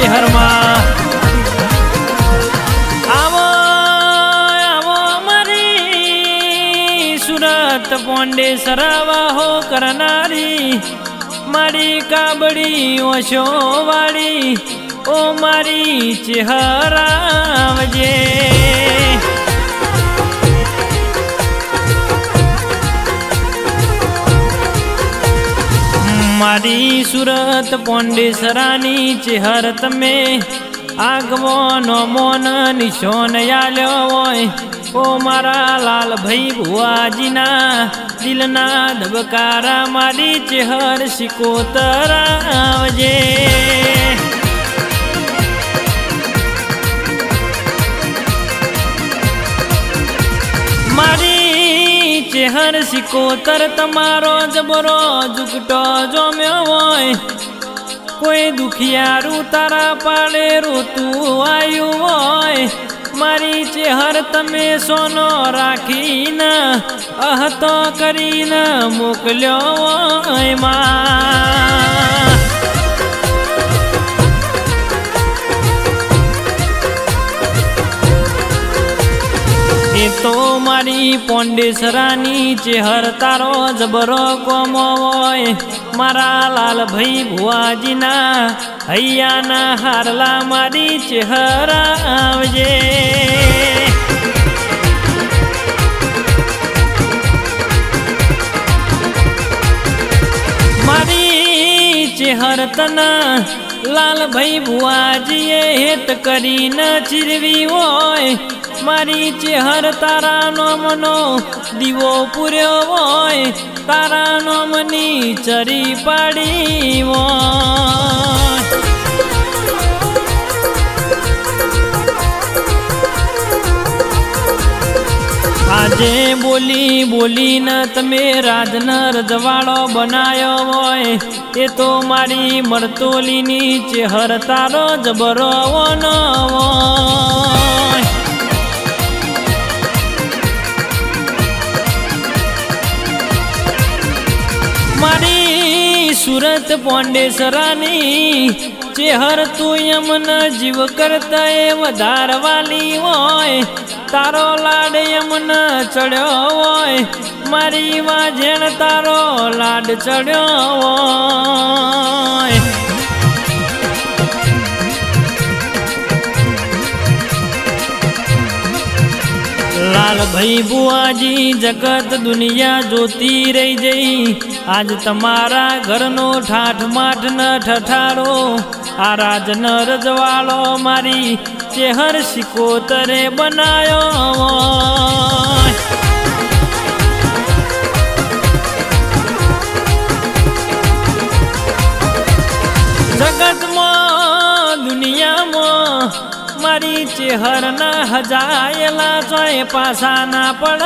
ચેહરમાં આવો આવો મારી સુરત પોંડે સરાવાહો કરનારી. મારી કાબડી ઓશો વાળી ઓ મારી ચેહરાવજે મારી સુરત પોંડેસરાની ચેહર તમે આગવો નો મોન નિશોન આલ્યો હોય. ઓ મારા લાલ ભાઈ ભુવાજીના દિલના ધબકારા મારી ચેહર શિકોતર આવજે. ચેહર સિકોતર તમારો જબરો જુગટો જોમ્યો હોય. કોઈ દુખિયારું તારા પાડે રોતું આવ્યું હોય. મારી ચેહર તમે સોનો રાખીને, અહતો કરીને મોકલ્યો હોયમાં. તો મારી પોંડેસરાની ચેહર તારો જબરો કોમો હોય. મારા લાલભાઈ ભુવાજીના હૈયાના હારલા મારી ચેહરા આવજે. મારી ચેહર તના લાલ ભાઈ ભુવાજીએ હેત કરીને ચીરવી હોય. મારી ચેહર તારા નોમનો દીવો પૂર્યો હોય, તારા નોમની ચરી પાડી આજે બોલી બોલીને તમે રાજનર જવાળો બનાયો હોય, એ તો મારી મરતોલીની ચેહર તારો જબરો ન હોય મારી સુરત પોંડેસરાની ચેહર તું યમન જીવ કરતા એ વધારવાલી હોય. તારો લાડ યમન ચડ્યો હોય. મારી વાજણ તારો લાડ ચડ્યો હોય. લાલ ભાઈ બુઆજી, જગત દુનિયા જોતી રહી જઈ. આજ તમારા ઘરનો ઠાઠ માઠ ન ઠઠારો. આ રાજ ન રજવાળો મારી ચેહર સિકોતરે બનાયો. મારી ચેહર ના હજાયેલા ચોય પાસા ના પડ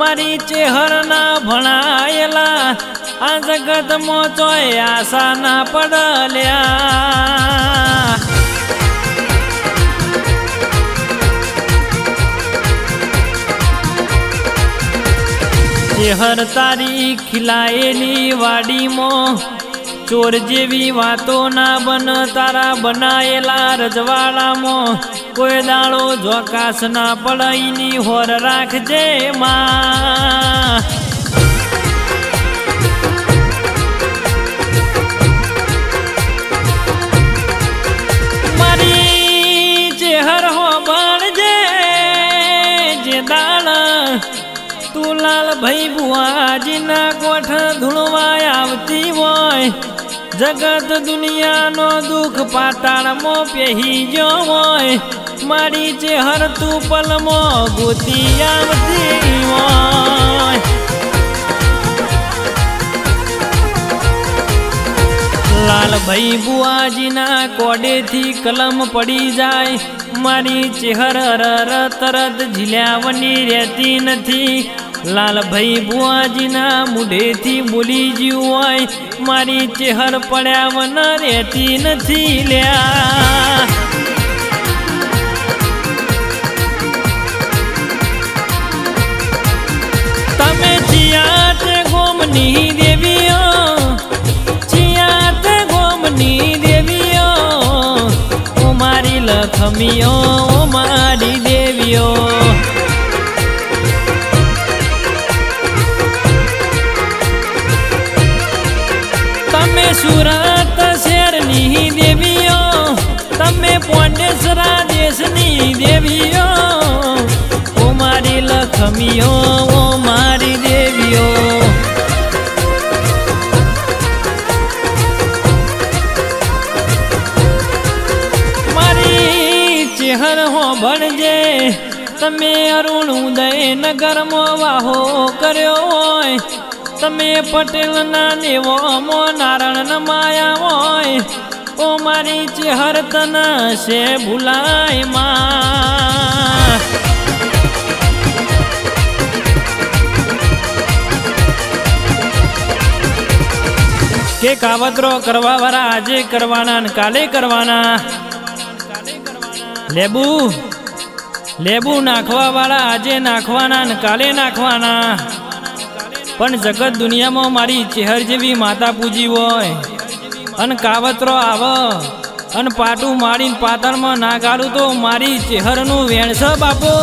મારી ચેહર ના ભણાયેલા આ જગતમાં ચોય આશા ના પડલ્યા ચેહર તારી ખીલાયેલી વાડીમાં ચોર જેવી વાતો ના બન, તારા બનાયેલા રજવાડામાં કોઈ દાળો જોકાશ ના પડાઈની હોર રાખજે માં. મારી ચેહર હો બળજે, જે દાળ તું લાલ કોઠ ધૂળવાય આવતી હોય જગત દુનિયાનો દુઃખ પાતાળમાં ગયો હોય. મારી ચેહર તું પલમો ગોતી આવતી હોય. લાલ ભાઈ બુઆજીના કોડેથી કલમ પડી જાય. મારી ચેહર તરત ઝીલ્યાવની રહેતી નથી. લાલભાઈ બુઆજીના મુઢેથી બોલી જ્યું હોય, મારી ચહેર પડ્યા વન રહેતી નથી લ્યા. તમે ચિયાત ગોમની દેવીઓ ચિયાત ગોમની દેવીઓ લખમીઓ ઓ મારી પોંડેસરા દેશની દેવીઓ, ઓ મારી લખમીઓ, ઓ મારી દેવીઓ. મારી ચેહર હો ભણજે, તમે અરુણ ઉદય નગરમાં વાહો કર્યો હોય, તમે પટેલ ના નેવો મો નારાયણ માયા હોય ઓ મારી ચેહર તન છે ભૂલાયમાં. કે કાવતરો કરવા વાળા આજે કરવાના ને કાલે કરવાના? લેબુ લેબુ નાખવા વાળા આજે નાખવાના ને કાલે નાખવાના? પણ જગત દુનિયામાં મારી ચેહર જેવી માતા પૂજી હોય. અને કાવતરો આવ, અને પાટું મારીને પાતાળમાં ના ગાળું તો મારી ચેહરનું વેણસ બાપો.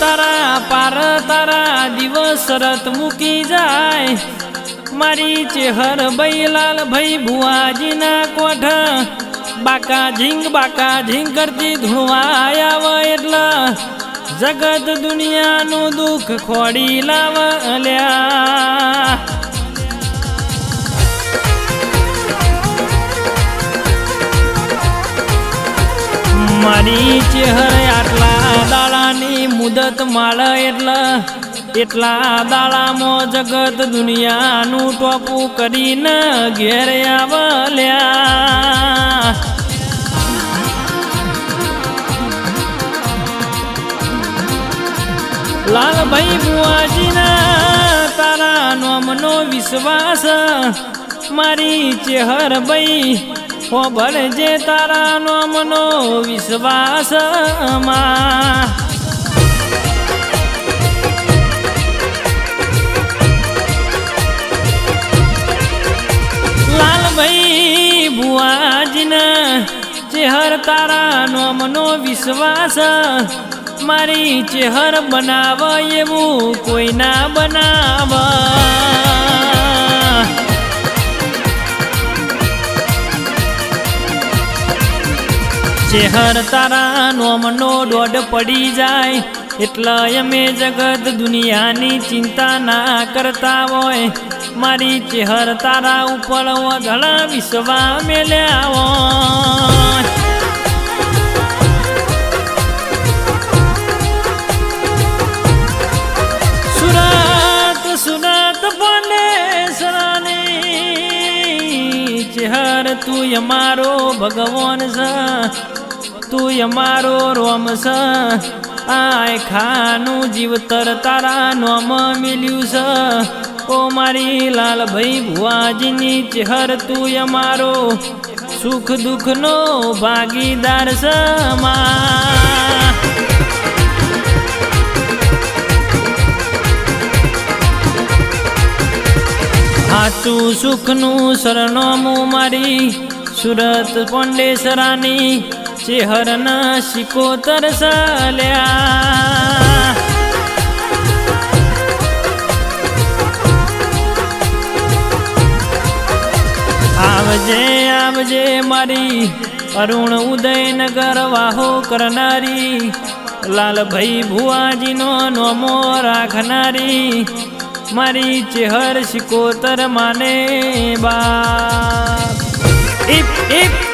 તારા પાર તારા દિવસ રત મૂકી જાય. મારી ચેહર ભાઈ ભાઈ ભુવાજીના કોઠ બાકા ઝીંગ બાકા ઝીંગ કરતી ધૂળવાયા આવે એટલે જગત દુનિયાનું દુઃખ ખોડી લાવ અલ્યા મારી ચેહર આટલા દાડાની મુદત માળ એટલે એટલા દાડામાં જગત દુનિયાનું ટોપું કરીને ઘેર આવલ્યા લાલભાઈ બુઆજીના તારા નોમનો વિશ્વાસ. મારી ચેહર ભાઈ ખબર જે તારા નોમનો વિશ્વાસ. માં. લાલભાઈ ભુવાજીના ચેહર તારા નોમનો વિશ્વાસ. મારી ચેહર બનાવ એવું કોઈ ના બનાવ. ચેહર તારા નોમનો દોડ પડી જાય, એટલે અમે જગત દુનિયાની ચિંતા ના કરતા હોય. મારી ચેહર તારા ઉપર વધળા વિશ્વા મેલ્યા હોય. તું અમારો ભગવાન સ તું અમારો રોમ છે આય ખાનું જીવતર તારા નોમ મિલ્યું સ. ઓ મારી લાલભાઈ ભુવાજીની ચેહર તું અમારો સુખ દુઃખનો ભાગીદાર છે સાચું સુખનું શરણોમું મારી, સુરત પોંડેસરાની ચેહરના શિકોતર સાલ્યા. આવજે આવજે મારી અરુણ ઉદયનગર વાહો કરનારી, લાલભાઈ ભુવાજીનો નોમો રાખનારી મારી ચેહર શિકોતર માને બા ઇફ ઇપ